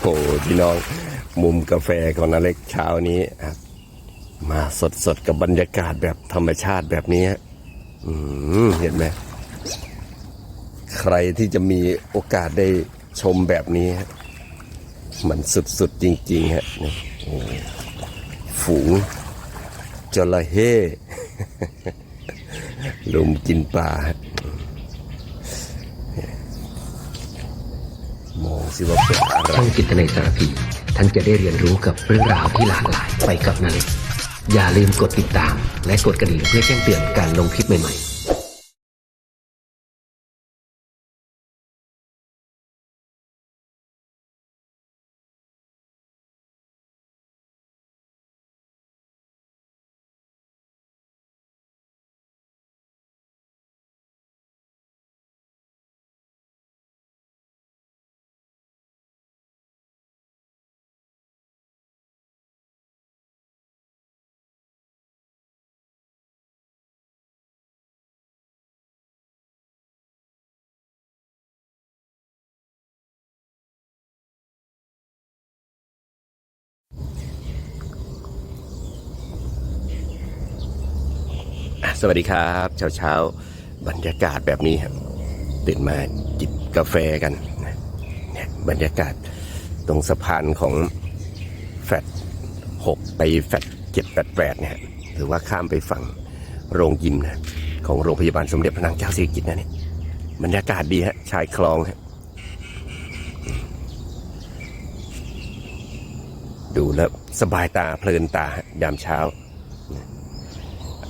โหพี่น้องมุมกาแฟของนาเล็กเช้านี้ครับมาสดสดๆกับบรรยากาศแบบธรรมชาติแบบนี้เห็นไหมใครที่จะมีโอกาสได้ชมแบบนี้ มันสุดๆจริงๆฮะนี่ฝูงจระเข้ลุมกินปลาฮะมอง สิว่าเป็นอะไรช่องจิตในสารพีท่านจะได้เรียนรู้กับเรื่องราวที่หลากหลายไปกับนาเล็กอย่าลืมกดติดตาม และกดกระดิ่งเพื่อแจ้งเตือนการลงคลิปใหม่ๆ สวัสดีครับเช้าเช้าบรรยากาศแบบนี้ครับตื่นมาจิบกาแฟกันเนี่ยบรรยากาศตรงสะพานของแฟดหกไปแฟดเจ็ดแปดแปดเนี่ยหรือว่าข้ามไปฝั่งโรงยิมนะของโรงพยาบาลสมเด็จพระนางเจ้าสิริกิติ์นะเนี่ยบรรยากาศดีฮะชายคลองฮะดูแล้วสบายตาเพลินตายามเช้า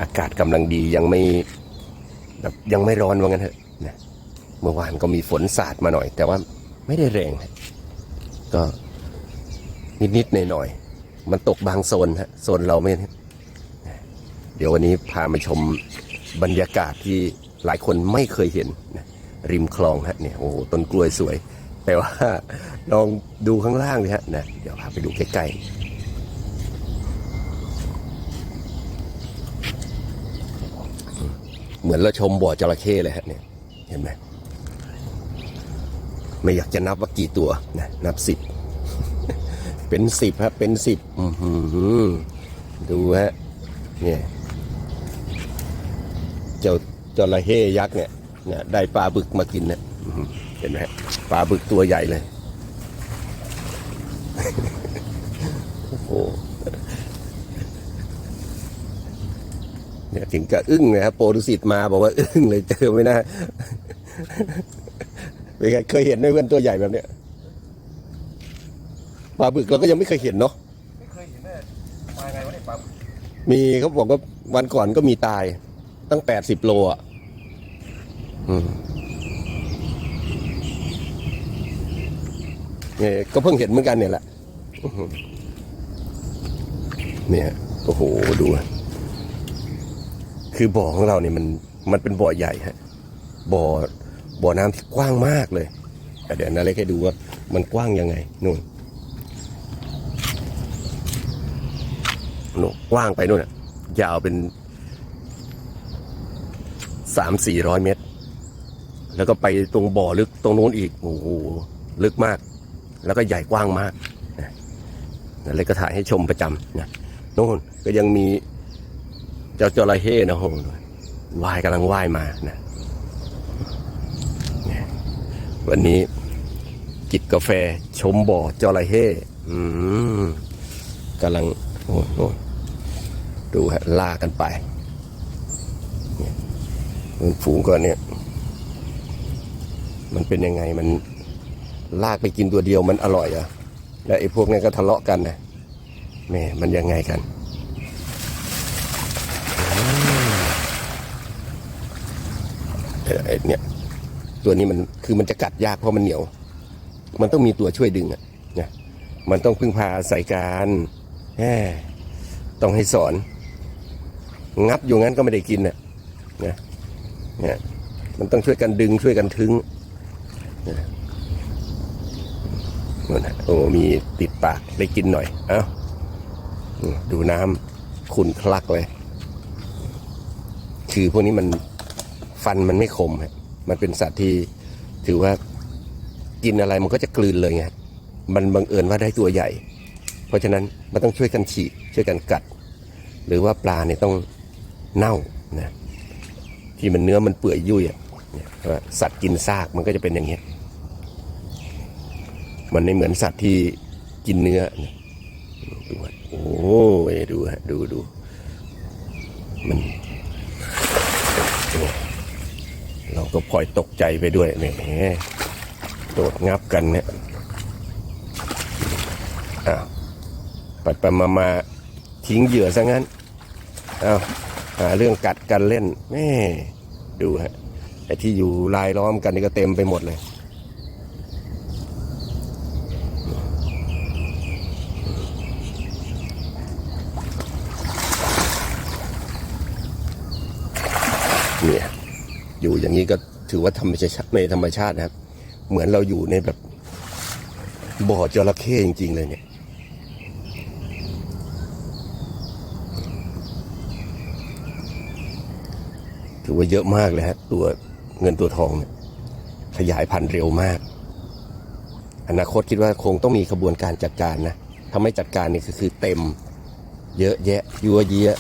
อากาศกำลังดียังไม่แบบยังไม่ร้อนว่างั้นเถอะนะเมื่อวานก็มีฝนสาดมาหน่อย แต่ว่าไม่ได้แรงฮะก็นิดๆหน่อยๆมันตกบางโซนฮะโซนเราไม่เดี๋ยววันนี้พามาชมบรรยากาศที่หลายคนไม่เคยเห็นนะริมคลองฮะเนี่ยโอ้โหต้นกล้วยสวย แต่ว่าลองดูข้างล่างเลยฮะนะเดี๋ยวพาไปดูใกล้ๆ เหมือนเราชมบ่อจระเข้เลยฮะเนี่ยเห็นไหมไม่อยากจะนับว่ากี่ตัวนะนับสิบเป็นสิบครับเป็นสิบดูฮะเนี่ยเจ้าจระเข้ยักษ์เนี่ยเนี่ยได้ปลาบึกมากินเนี่ยเห็นไหมปลาบึกตัวใหญ่เลย โอ้โห เนี่ย ถึงกับอึ้งเลยครับโปรดุสิตมาบอกว่าอึ้งเลยเจอไม่น่าเป็นไงเคยเห็นไหมเพื่อนตัวใหญ่แบบเนี้ยปลาบึกเราก็ยังไม่เคยเห็นเนาะไม่เคยเห็นเลยมาไงวะเนี่ยปั๊มมีเขาบอกว่าวันก่อนก็มีตาย ตั้งแปดสิบโลอะอืมเนี่ยก็เพิ่งเห็นเหมือนกันเนี่ยแหละเนี่ยโอ้โหดูอะ คือบ่อของเราเนี่ยมันมันเป็นบ่อใหญ่ฮะบ่อบ่อน้ำที่กว้างมากเลยเดี๋ยวนาเล็กให้ดูว่ามันกว้างยังไงนู่นนู่นกว้างไปนู่นอะยาวเป็นสามสี่ร้อยเมตร แล้วก็ไปตรงบ่อลึกตรงนู้นอีกโอ้โหลึกมาก แล้วก็ใหญ่กว้างมากนะนาเล็กก็ถ่ายให้ชมประจำนะนู่นก็ยังมี จ้าจระเข้นะโหว่ายกำลังว่ายมานะเนี่ยวันนี้จิบกาแฟชมบ่อจระเข้กำลังโอ้โหดูฮะล่ากันไปมันฝูงก่อนเนี่ย มันเป็นยังไงมันลากไปกินตัวเดียวมันอร่อยเหรอะแล้วไอ้พวกนี้ก็ทะเลาะกันนะแม่มันยังไงกัน เอ่อไอ้เนี่ยตัวนี้มันคือมันจะกัดยากเพราะมันเหนียว มันต้องมีตัวช่วยดึงอะนะมันต้องพึ่งพาใส่การแหมต้องให้สอน งับอยู่งั้นก็ไม่ได้กินน่ะนะเนี่ยมันต้องช่วยกันดึงช่วยกันทึงนะนู่นะโอ้มีติดปากได้กินหน่อย เอ้าดูน้ำขุ่นคลักเลย คือพวกนี้มัน ฟันมันไม่คมฮะมันเป็นสัตว์ที่ถือว่ากินอะไรมันก็จะกลืนเลยไงมันบังเอิญว่าได้ตัวใหญ่ เพราะฉะนั้นมันต้องช่วยกันฉีกช่วยกันกัด หรือว่าปลาเนี่ยต้องเน่านะที่มันเนื้อมันเปื่อยยุ่ยอะเนี่ยสัตว์กินซากมันก็จะเป็นอย่างเงี้ยมันไม่เหมือนสัตว์ที่กินเนื้อนะดูโอ้ยดูฮะดูดูมัน เราก็พลอยตกใจไปด้วยเนี่ยแหมโดดงับกันเนี่ยอ้าวปัดไปมามาทิ้งเหยื่อซะงั้นอ้าวหาเรื่องกัดกันเล่นแม่ดูฮะไอ้ที่อยู่ลายล้อมกันนี่ก็เต็มไปหมดเลยเนี่ย อยู่อย่างนี้ก็ถือว่าธรรมชาติไม่ธรรมชาตินะครับ เหมือนเราอยู่ในแบบบ่อจระเข้จริง ๆ เลยเนี่ย ถือว่าเยอะมากเลยฮะตัวเงินตัวทองเนี่ยขยายพันธุ์เร็วมาก อนาคตคิดว่าคงต้องมีขบวนการจัดการนะถ้าไม่จัดการนี่คือคือเต็ม เยอะแยะยัวเยีย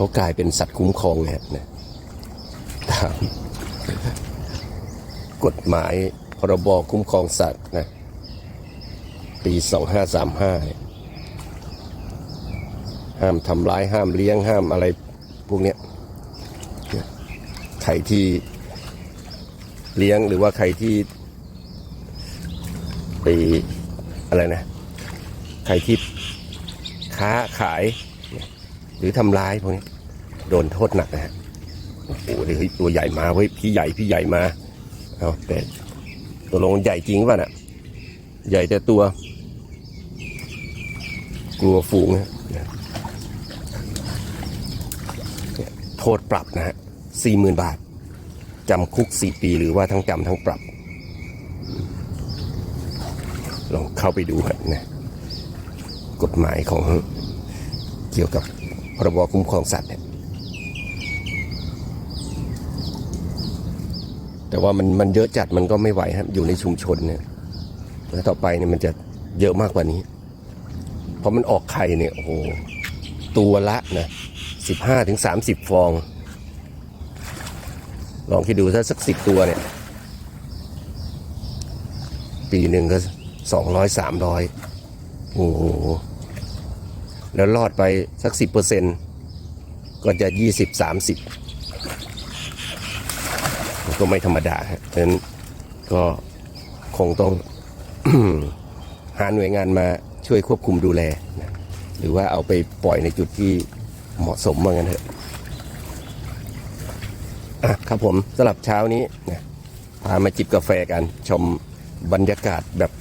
เขากลายเป็นสัตว์คุ้มครองเลยฮะนะตามกฎหมายพรบคุ้มครองสัตว์นะปี 2535เนี่ยห้ามทำร้ายห้ามเลี้ยงห้ามอะไรพวกเนี้ยใครที่เลี้ยงหรือว่าใครที่ไปอะไรนะ ใครที่ค้าขาย หรือทำร้ายพวกนี้โดนโทษหนักนะฮะโอ้โหเฮ้ยตัวใหญ่มาเว้ยพี่ใหญ่พี่ใหญ่มาเอาแต่ตัวลงใหญ่จริงป่ะน่ะ ใหญ่แต่ตัว กลัวฝูงนะโทษปรับนะฮะสี่หมื่นบาทจำคุกสี่ปีหรือว่าทั้งจำทั้งปรับ ลองเข้าไปดูนะกฎหมายของเกี่ยวกับ พรบคุ้มครองสัตว์เนี่ยแต่ว่ามันมันเยอะจัดมันก็ไม่ไหวครับอยู่ในชุมชนเนี่ยแล้วต่อไปเนี่ยมันจะเยอะมากกว่านี้ เพราะมันออกไข่เนี่ยโอ้โหตัวละนะสิบห้าถึงสามสิบฟอง ลองคิดดูถ้าสักสิบตัวเนี่ย ปีหนึ่งก็สองร้อยสามร้อยโอ้โห แล้วรอดไปสักสิบเปอร์เซ็นก็จะยี่สิบสามสิบก็ไม่ธรรมดาฮะฉะนั้นก็คงต้องหาหน่วยงานมาช่วยควบคุมดูแลนะหรือว่าเอาไปปล่อยในจุดที่เหมาะสมว่างั้นเถอะอะครับผมสำหรับเช้านี้นะพามาจิบกาแฟกัน ชมบรรยากาศแบบ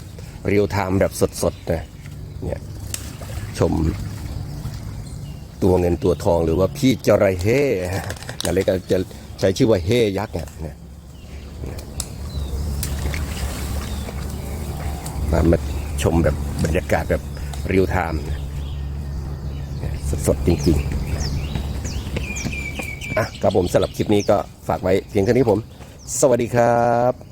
เรียลไทม์แบบสดๆนะเนี่ยชม ตัวเงินตัวทองหรือว่าพี่จระเข้อะไรก็จะใช้ชื่อว่าเฮยักษ์เนี่ยนะมามาชมแบบบรรยากาศแบบเรียลไทม์สดๆจริงๆอะครับผมสำหรับคลิปนี้ก็ฝากไว้เพียงเท่านี้ผม สวัสดีครับ